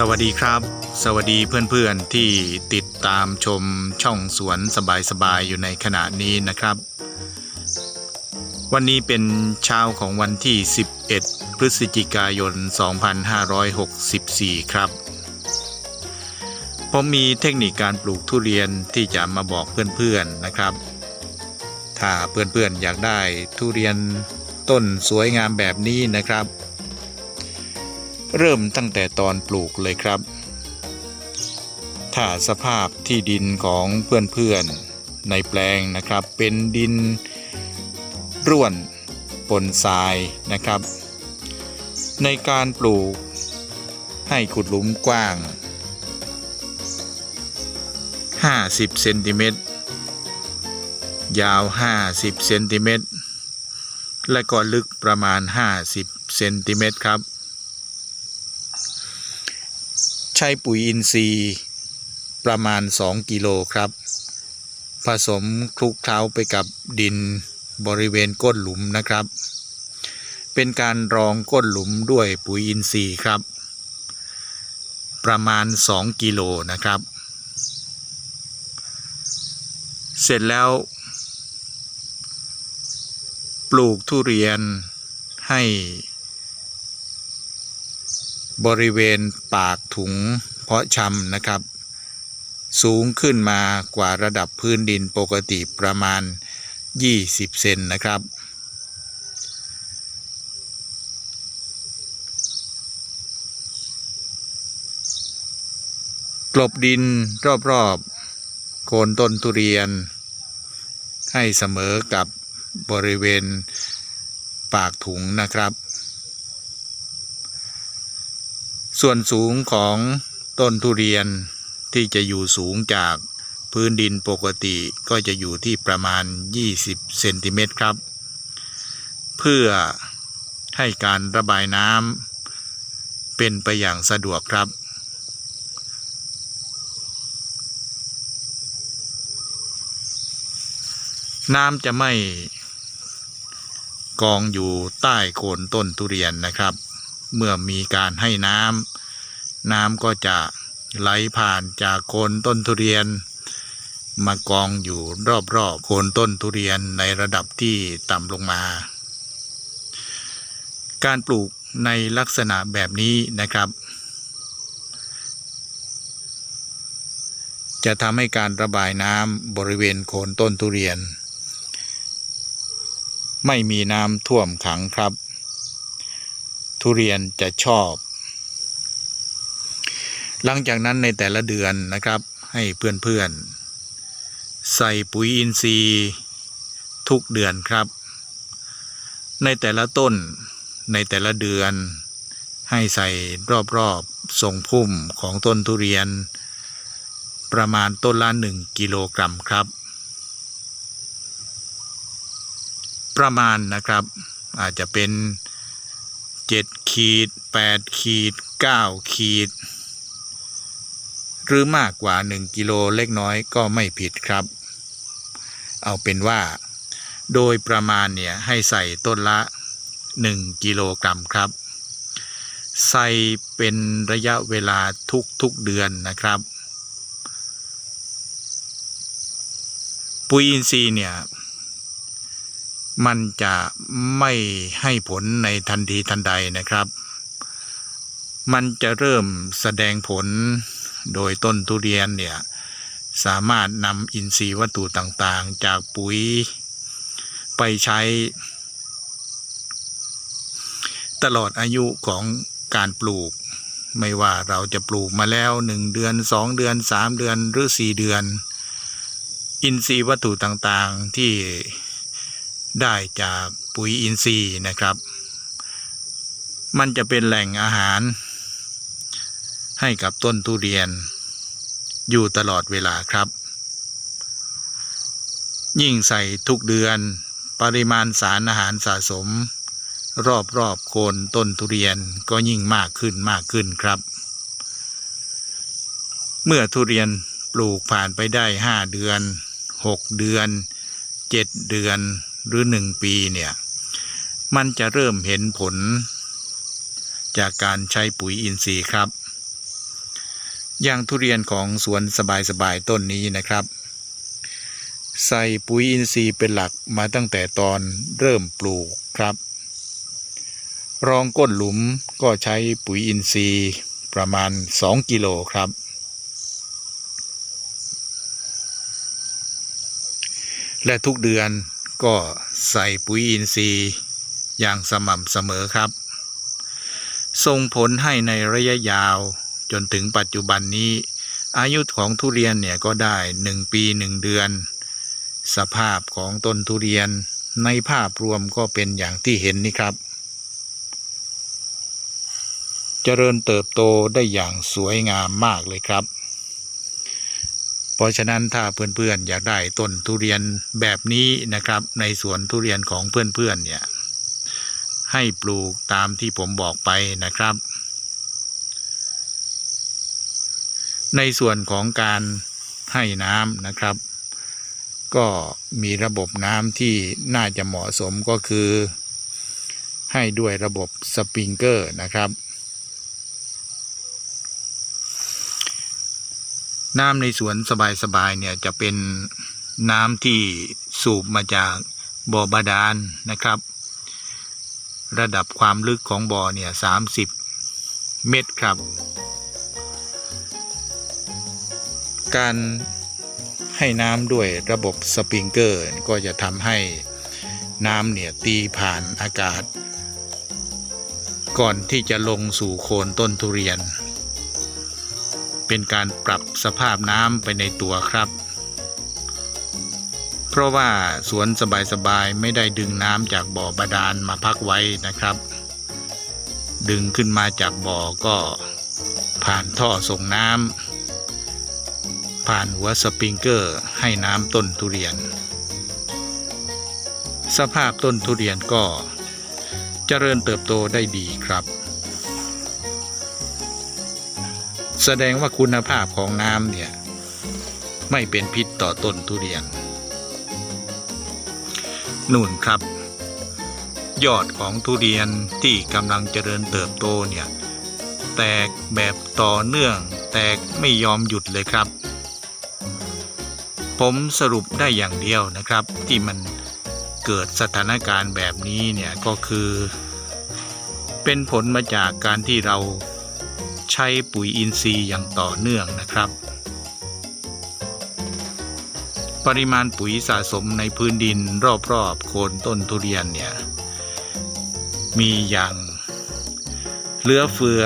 สวัสดีครับ สวัสดีเพื่อนๆที่ติดตามชมช่องสวนสบายๆอยู่ในขณะนี้นะครับ วันนี้เป็นเช้าของวันที่ 11 พฤศจิกายน 2564 ครับ ผมมีเทคนิคการปลูกทุเรียนที่จะมาบอกเพื่อนๆนะครับ ถ้าเพื่อนๆอยากได้ทุเรียนต้นสวยงามแบบนี้นะครับ เริ่มตั้งแต่ตอนปลูกเลยครับ ถ้าสภาพที่ดินของเพื่อนๆในแปลงนะครับ เป็นดินร่วนปนทรายนะครับ ในการปลูกให้ขุดหลุมกว้าง 50 เซนติเมตร ยาว 50 เซนติเมตร และก็ลึกประมาณ 50 เซนติเมตรครับ ใช้ปุ๋ยอินทรีย์ประมาณ 2 กิโลครับ ผสมคลุกเคล้าไปกับดินบริเวณก้นหลุมนะครับ เป็นการรองก้นหลุมด้วยปุ๋ยอินทรีย์ครับ ประมาณ 2 กิโลนะครับ เสร็จแล้ว ปลูกทุเรียนให้ บริเวณปากถุงเพาะชำนะครับ สูงขึ้นมากว่าระดับพื้นดินปกติประมาณ 20 เซนนะครับ กลบดินรอบๆ โคนต้นทุเรียน ให้เสมอกับบริเวณปากถุงนะครับ ส่วนสูงของต้นทุเรียนที่จะอยู่สูงจากพื้นดินปกติก็จะอยู่ที่ประมาณ 20 เซนติเมตรครับ เพื่อให้การระบายน้ำเป็นไปอย่างสะดวกครับ น้ำจะไม่กองอยู่ใต้โคนต้นทุเรียนนะครับ เมื่อมีการให้น้ำน้ำก็จะไหลผ่านจากโคนต้นทุเรียน มากองอยู่รอบๆโคนต้นทุเรียนในระดับที่ต่ำลงมา การปลูกในลักษณะแบบนี้นะครับ จะทำให้การระบายน้ำบริเวณโคนต้นทุเรียน ไม่มีน้ำท่วมขังครับ ทุเรียนจะชอบ หลังจากนั้นในแต่ละเดือนนะครับ ให้เพื่อนๆ ใส่ปุ๋ยอินทรีย์ ทุกเดือนครับ ในแต่ละต้นในแต่ละเดือน ให้ใส่รอบๆทรงพุ่มของต้นทุเรียน ประมาณต้นละหนึ่งกิโลกรัมครับ ประมาณนะครับอาจจะเป็น 7 ขีด8ขีด9ขีด หรือมากกว่า1กิโลเล็กน้อยก็ไม่ผิดครับ เอาเป็นว่า โดยประมาณเนี่ยให้ใส่ต้นละ1กิโลกรัมครับ ใส่เป็นระยะเวลาทุกๆเดือนนะครับ ปุ๋ยอินทรีย์เนี่ย มันจะไม่ให้ผลในทันทีทันใดนะครับ มันจะเริ่มแสดงผลโดยต้นทุเรียนเนี่ยสามารถนำอินทรีย์วัตถุต่างๆ จากปุ๋ย ไปใช้ ตลอดอายุของการปลูก ไม่ว่าเราจะปลูกมาแล้วหนึ่งเดือนสองเดือนสามเดือนหรือสี่เดือน อินทรีย์วัตถุต่างๆที่ ได้จากปุ๋ยอินทรีย์นะครับ มันจะเป็นแหล่งอาหาร ให้กับต้นทุเรียน อยู่ตลอดเวลาครับ ยิ่งใส่ทุกเดือนปริมาณสารอาหารสะสม รอบๆโคนต้นทุเรียนก็ยิ่งมากขึ้นมากขึ้นครับ เมื่อทุเรียนปลูกผ่านไปได้ห้าเดือนหกเดือนเจ็ดเดือน หรือหนึ่งปีเนี่ยมันจะเริ่มเห็นผล จากการใช้ปุ๋ยอินทรีย์ครับ อย่างทุเรียนของสวนสบายๆต้นนี้นะครับ ใส่ปุ๋ยอินทรีย์เป็นหลักมาตั้งแต่ตอนเริ่มปลูกครับ รองก้นหลุมก็ใช้ปุ๋ยอินทรีย์ประมาณ 2 กิโลครับและทุกเดือน ก็ใส่ปุ๋ยอินทรีย์อย่างสม่ำเสมอครับ ส่งผลให้ในระยะยาวจนถึงปัจจุบันนี้ อายุของทุเรียนเนี่ยก็ได้ 1 ปี 1 เดือน สภาพของต้นทุเรียนในภาพรวมก็เป็นอย่างที่เห็นนี่ครับ เจริญเติบโตได้อย่างสวยงามมากเลยครับ เพราะฉะนั้นถ้าเพื่อนๆอยากได้ต้นทุเรียนแบบนี้นะครับ ในสวนทุเรียนของเพื่อนๆเนี่ยให้ปลูกตามที่ผมบอกไปนะครับ ในส่วนของการให้น้ำนะครับ ก็มีระบบน้ำที่น่าจะเหมาะสมก็คือ ให้ด้วยระบบสปริงเกอร์นะครับ น้ำในสวนสบายๆเนี่ยจะเป็นน้ำที่สูบมาจากบ่อบาดาลนะครับ ระดับความลึกของบ่อเนี่ยสามสิบเมตรครับ การให้น้ำด้วยระบบสปริงเกอร์ก็จะทำให้น้ำเนี่ยตีผ่านอากาศ ก่อนที่จะลงสู่โคนต้นทุเรียน เป็นการปรับสภาพน้ำไปในตัวครับ เพราะว่าสวนสบายๆไม่ได้ดึงน้ำจากบ่อบาดาลมาพักไว้นะครับ ดึงขึ้นมาจากบ่อก็ผ่านท่อส่งน้ำผ่านหัวสปริงเกอร์ให้น้ำต้นทุเรียน สภาพต้นทุเรียนก็เจริญเติบโตได้ดีครับ แสดงว่าคุณภาพของน้ำเนี่ย ไม่เป็นพิษต่อต้นทุเรียนนู่นครับ ยอดของทุเรียนที่กำลังเจริญเติบโตเนี่ย แตกแบบต่อเนื่อง แตกไม่ยอมหยุดเลยครับ ผมสรุปได้อย่างเดียวนะครับ ที่มันเกิดสถานการณ์แบบนี้เนี่ยก็คือ เป็นผลมาจากการที่เรา ใช้ปุ๋ยอินทรีย์อย่างต่อเนื่องนะครับ ปริมาณปุ๋ยสะสมในพื้นดินรอบๆโคนต้นทุเรียนเนี่ยมีอย่างเหลือเฟือ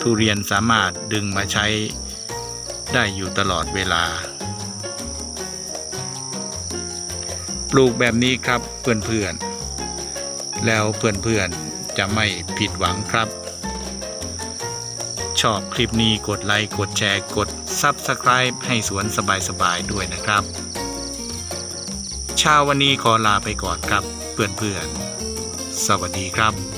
ทุเรียนสามารถดึงมาใช้ได้อยู่ตลอดเวลา ปลูกแบบนี้ครับเพื่อนๆ แล้วเพื่อนๆจะไม่ผิดหวังครับ ชอบคลิปนี้กดไลค์กดแชร์กด Subscribe ให้สวนสบายๆด้วยนะครับ ชาววันนี้ขอลาไปก่อนครับเพื่อนๆสวัสดีครับ